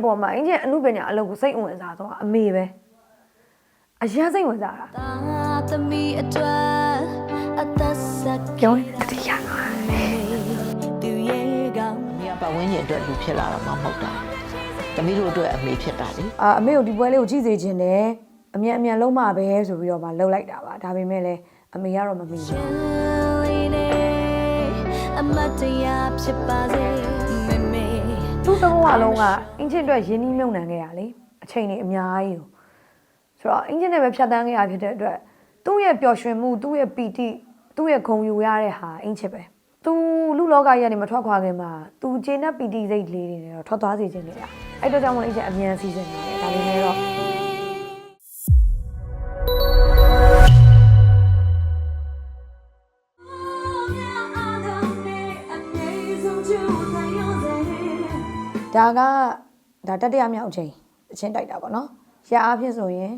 အပေါ်မှာအင်ဂျင်အမှုပညာအလုပ်ကိုစိတ်ဝင်စားတော့အမေပဲအရန်စိတ်ဝင်စားတာသာသမီအတွက်အသက်ဆက်ပြောရင်တတိယပါသူရဲ့ကောင်းမိကပတ်ဝန်းကျင်အတွက်လူဖြစ်လာတာမှမဟုတ်တာတမီးတို့အတွက်အမေဖြစ်တာလေအာအမေကိုဒီပွဲလေးကိုကြည့်စေခြင်းနဲ့အမြန်အမြန်လုံးမှာပဲဆိုပြီးတော့ဗာလှုပ်လိုက်တာပါဒါပေမဲ့လည်းအမေကတော့မမိဘူးလေးနေအမတ်တရားဖြစ်ပါစေမေမေ သူ့သဘောအလုံးကအင်ဂျင်အတွက်ရင်းနှီးမြုံနှံခဲ့ရလေအချိန်ကြီးအများကြီးကိုဆိုတော့အင်ဂျင်နဲ့ပဲဖြတ်တန်းခဲ့ရဖြစ်တဲ့အတွက်သူ့ရဲ့ပျော်ရွှင်မှုသူ့ရဲ့ပီတိသူ့ရဲ့ဂုဏ်ယူရတဲ့ဟာအင်ဂျင်ပဲသူလူလောကကြီးကနေမထွက်ခွာခင်မှာသူဂျေနပ်ပီတိစိတ်လေးတွေနဲ့တော့ထွက်သွားစေခြင်းနေတာအဲ့တော့ကြောင့်မလို့အင်ဂျင်အမြန်စီစဉ်နေတယ်ဒါပေမဲ့တော့ ဒါကဒါတတိယမြောက်အချိန်အချင်းတိုက်တာပေါ့နော်ရအားဖြင့်ဆိုရင်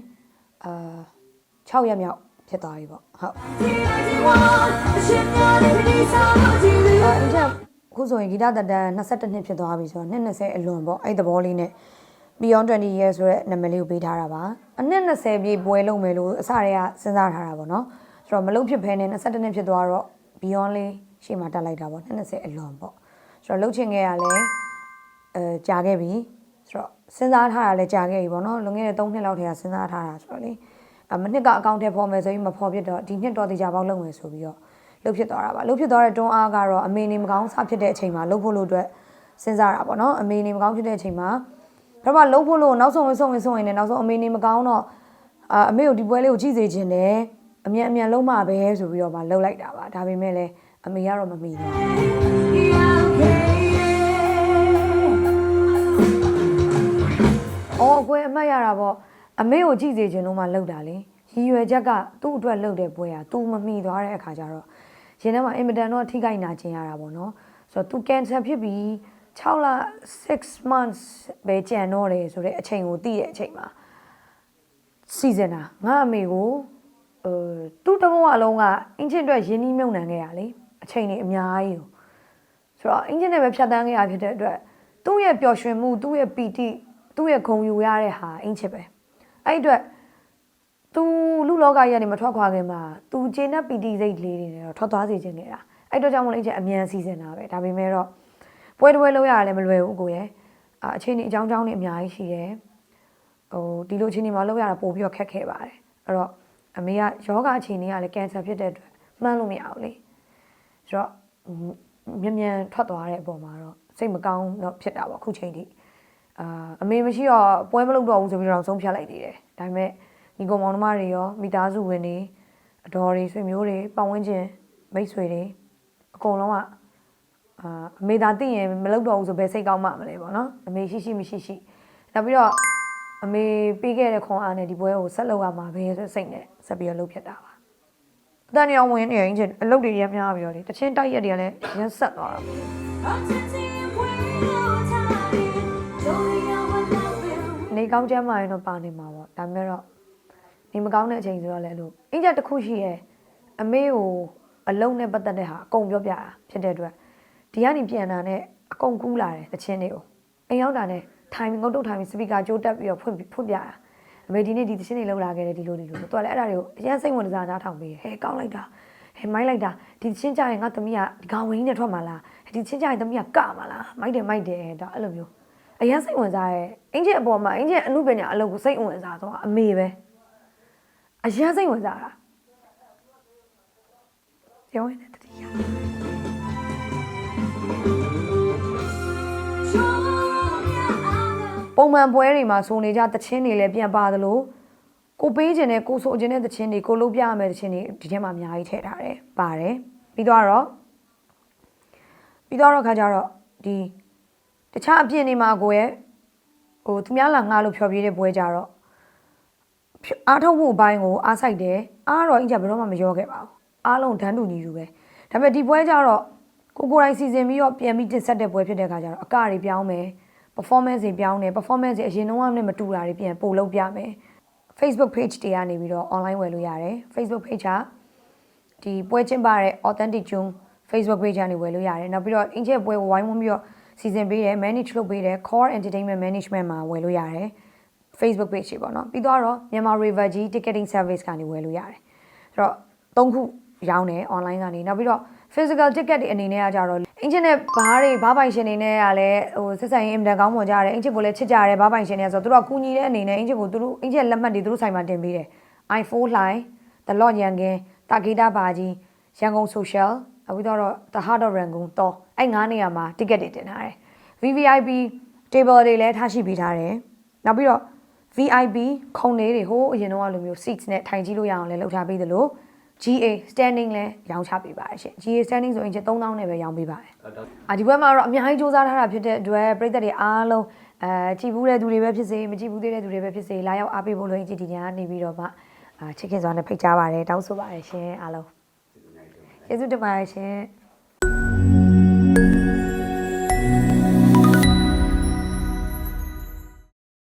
အာ6ရက်မြောက်ဖြစ်သွားပြီပေါ့ဟုတ်အာအင်းချက်ခုဆိုရင်ဂီတတတန်22နှစ်ဖြစ်သွားပြီဆိုတော့နှစ်20အလွန်ပေါ့အဲ့သဘောလေးနဲ့ Beyond 20 years ဆိုတဲ့နာမည်လေးကိုပေးထားတာပါအနှစ်20ပြည့်ပွဲလုံးမယ်လို့အစတည်းကစဉ်းစားထားတာပေါ့နော်ဆိုတော့မလုံးဖြစ်ဖဲနဲ့22နှစ်ဖြစ်သွားတော့ Beyond လေးရှေ့မှာတက်လိုက်တာပေါ့20အလွန်ပေါ့ဆိုတော့လှုပ်ချင်ခဲ့ရလဲ အဲကြာခဲ့ပြီဆိုတော့စဉ်းစားထားတာလည်းကြာခဲ့ပြီပေါ့နော်လွန်ခဲ့တဲ့3နှစ်လောက်ထဲကစဉ်းစားထားတာဆိုတော့လေအမနှစ်ကအကောင့်ထဲပေါ်မယ်ဆိုရင်မပေါ်ဖြစ်တော့ဒီနှစ်တော့တေချာပေါက်လုပ်မယ်ဆိုပြီးတော့လှုပ်ဖြစ်သွားတာပါလှုပ်ဖြစ်သွားတဲ့တွန်းအားကတော့အမေနေမကောင်းစဖြစ်တဲ့အချိန်မှာလှုပ်ဖို့လို့အတွက်စဉ်းစားတာပေါ့နော်အမေနေမကောင်းဖြစ်တဲ့အချိန်မှာပထမလှုပ်ဖို့လို့နောက်ဆုံးဝင်ဆုံးဝင်ဆုံးရင်လည်းနောက်ဆုံးအမေနေမကောင်းတော့အာအမေကိုဒီပွဲလေးကိုကြည့်စေခြင်းနဲ့အမြန်အမြန်လုံးမှာပဲဆိုပြီးတော့ဗာလှုပ်လိုက်တာပါဒါပေမဲ့လည်းအမေကတော့မမိဘူး။ အော်အကွယ်အမှတ်ရတာပေါ့အမေကိုကြည့်စေချင်လို့မှလှုပ်တာလေ။ရည်ရွယ်ချက်ကသူ့အတွက်လှုပ်တဲ့ပွဲอ่ะ तू မမိသွားတဲ့အခါကျတော့ရင်ထဲမှာအင်မတန်တော့ထိခိုက်နာကျင်ရတာပေါ့နော်။ဆိုတော့ तू cancer ဖြစ်ပြီး6လ6 months ပဲကြံတော့တယ်ဆိုတဲ့အချိန်ကိုသိတဲ့အချိန်မှာစီစဉ်တာငါအမေကိုအဲသူ့တဘောအလုံးကအင်ဂျင်အတွက်ရင်းနှီးမြုံနှံခဲ့ရလေအချိန်ကြီးအများကြီးကို ဆိုတော့အင်ဂျင်နဲ့ပဲဖြတ်တန်းခဲ့ရဖြစ်တဲ့အတွက်သူ့ရဲ့ပျော်ရွှင်မှုသူ့ရဲ့ပီတိ သူ့ရဲ့ဂုဏ်ယူရတဲ့ဟာအင်ချစ်ပဲအဲ့ဒီအတွက်သူလူလောကကြီးကနေမထွက်ခွာခင်မှာသူဂျေနပ်ပီတိစိတ်လေးတွေနဲ့တော့ထွက်သွားစေခြင်းနေတာအဲ့တော့ကြောင့်မလို့အင်ချစ်အမြန်စီစဉ်တာပဲဒါပေမဲ့တော့ပွဲတစ်ပွဲလုံးရတာလည်းမလွယ်ဘူးကိုရဲ့အာအချိန်ကြီးအကြောင်းကြောင်းတွေအများကြီးရှိတယ်ဟိုဒီလိုအချိန်တွေမှာလောက်ရတာပို့ပြီးတော့ခက်ခဲပါတယ်အဲ့တော့အမေကယောဂအချိန်တွေကလည်းကင်ဆာဖြစ်တဲ့အတွက်မှန်းလို့မရဘူးလေဆိုတော့မြန်မြန်ထွက်သွားတဲ့အပေါ်မှာတော့စိတ်မကောင်းတော့ဖြစ်တာပေါ့အခုချိန်ထိ အာအမေမရှိတော့ပွဲမလုပ်တော့ဘူးဆိုပြီးတော့ဆုံးဖြတ်လိုက်သေးတယ်ဒါပေမဲ့ညီကောင်မောင်နှမတွေရောမိသားစုဝင်တွေအတော်တွေဆွေမျိုးတွေပတ်ဝန်းကျင်မိတ်ဆွေတွေအကုန်လုံးကအာအမေသာသိရင်မလုပ်တော့ဘူးဆိုဘယ်စိတ်ကောင်းမှမလဲပေါ့နော်အမေရှိရှိမရှိရှိနောက်ပြီးတော့အမေပြီးခဲ့တဲ့ခွန်အားနဲ့ဒီပွဲကိုဆက်လုပ်ရမှာပဲဆိုစိတ်နဲ့ဆက်ပြီးတော့လုပ်ဖြစ်တာပါအတန်ရောင်ဝင်နေရင်ချင်းအလုပ်တွေရမ်းများပြီးတော့လေတချင်းတိုက်ရက်တွေကလည်းရမ်းဆက်သွားတာ နေကောင်းချမ်းမှရင်တော့ပါနေမှာပေါ့ဒါပေမဲ့တော့နေမကောင်းတဲ့အချိန်ဆိုတော့လည်းအဲ့လိုအင်းကြတစ်ခုရှိရဲ့အမေကိုအလုံးနဲ့ပတ်သက်တဲ့ဟာအကုန်ပြောပြတာဖြစ်တဲ့အတွက်ဒီကနေပြန်လာနဲ့အကုန်ကူးလာတယ်တချင်းတွေကိုအိမ်ရောက်တာနဲ့ထိုင်ငုတ်တုတ်ထိုင်ပြီးစပီကာကြိုးတက်ပြီးတော့ဖွင့်ဖွင့်ပြတာအမေဒီနေ့ဒီတချင်းတွေလောက်လာခဲ့တယ်ဒီလိုဒီလိုသူကလည်းအဲ့ဒါတွေကိုအရင်စိတ်ဝင်စားနားထောင်ပေးဟဲကောင်းလိုက်တာဟဲမိုင်းလိုက်တာဒီတချင်းကြရင်ငါသမီးကဒီကောင်ဝင်းနဲ့ထွက်မှာလားဒီတချင်းကြရင်သမီးကကမှာလားမိုက်တယ်မိုက်တယ်ဒါအဲ့လိုမျိုး အရင်စိတ်ဝင်စားရဲ့အင်ဂျင်အပေါ်မှာအင်ဂျင်အမှုပညာအလုပ်ကိုစိတ်ဝင်စားတော့အမေပဲအရင်စိတ်ဝင်စားတာပြောရင်လည်းတတိယပုံမှန်ပွဲတွေမှာဆိုနေကြတချင်းတွေလည်းပြန်ပါသလိုကိုပေးခြင်းနဲ့ကိုဆိုခြင်းတဲ့တချင်းတွေကိုလုပ်ပြရမယ့်တချင်းတွေဒီထဲမှာအများကြီးထည့်ထားတယ်ပါတယ်ပြီးတော့တော့ပြီးတော့တော့ခါကြတော့ဒီ တခြားအပြည့်နေမှာကိုရဲ့ဟိုသူများလာငှားလို့ဖြောပြတဲ့ပွဲကြတော့အားထုတ်မှုအပိုင်းကိုအားဆိုင်တယ်အားတော့အင်ကြဘယ်တော့မှမရောခဲ့ပါဘူးအားလုံးဒန်းတူညီတူပဲဒါပေမဲ့ဒီပွဲကြတော့ကိုကိုယ်တိုင်စီစဉ်ပြီးတော့ပြန်ပြီးတင်ဆက်တဲ့ပွဲဖြစ်တဲ့ခါကျတော့အကတွေပြောင်းမယ် performance တွေပြောင်းတယ် performance တွေအရင်တုန်းကနဲ့မတူတာတွေပြန်ပို့လုပ်ပြမယ် Facebook page တွေကနေပြီးတော့ online ဝယ်လို့ရတယ် Facebook page ကဒီပွဲချင်းပါတဲ့ authentic june Facebook page ကနေဝယ်လို့ရတယ်နောက်ပြီးတော့အင်ချက်ပွဲကိုဝိုင်းဝန်းပြီးတော့ စီစီစဉ်ပေးတယ် manage လုပ်ပေးတယ် core entertainment management မှာဝယ်လို့ရတယ် Facebook page တွေပေါ့နော်ပြီးတော့မြန်မာ River G ticketing service ကနေဝယ်လို့ရတယ်အဲ့တော့သုံးခုရောင်းတယ် online ကနေနောက်ပြီးတော့ physical ticket တွေအနေနဲ့ကကြတော့အင်ဂျင်နဲ့ဘားတွေဘားပိုင်ရှင်တွေနဲ့ကလည်းဟိုဆက်ဆံရေးအင်တန်ကောင်းပေါ်ကြတယ်အင်ဂျင်ကိုလည်းချစ်ကြတယ်ဘားပိုင်ရှင်တွေကဆိုတော့သူတို့ကကူညီတဲ့အနေနဲ့အင်ဂျင်ကိုသူတို့အင်ဂျင်လက်မှတ်တွေသူတို့ဆိုင်မှာတင်ပေးတယ် i4 လှိုင်း The Lot ရန်ကင်းတာဂီတာဘာကြီးရန်ကုန် social အခုတော့ The Heart of Rangoon တော့အဲ့ငါးနေရာမှာ ticket တွေတင်ထားတယ် VVIP table တွေလည်းထားရှိပေးထားတယ်နောက်ပြီးတော့ VIP ခုံလေးတွေဟိုးအရင်တော့လိုမျိုး seats နဲ့ထိုင်ကြည့်လို့ရအောင်လည်းလုပ်ထားပေးသလို GA standing လည်းရောင်းချပေးပါတယ်ရှင် GA standing ဆိုရင်ကျ3000နဲ့ပဲရောင်းပေးပါတယ်အာဒီဘက်မှာတော့အများကြီးစူးစမ်းထားတာဖြစ်တဲ့အတွက်ပြည်သက်တွေအားလုံးအဲကြည်ဘူးတဲ့သူတွေပဲဖြစ်စေမကြည်ဘူးသေးတဲ့သူတွေပဲဖြစ်စေလာရောက်အားပေးဖို့လို့အင်ဂျီဒီညာကနေပြီးတော့မှအာချစ်ခင်စွာနဲ့ဖိတ်ကြားပါတယ်တောင်းဆိုပါတယ်ရှင်အားလုံး ကျေးဇူးတင်ပါတယ်ရှင်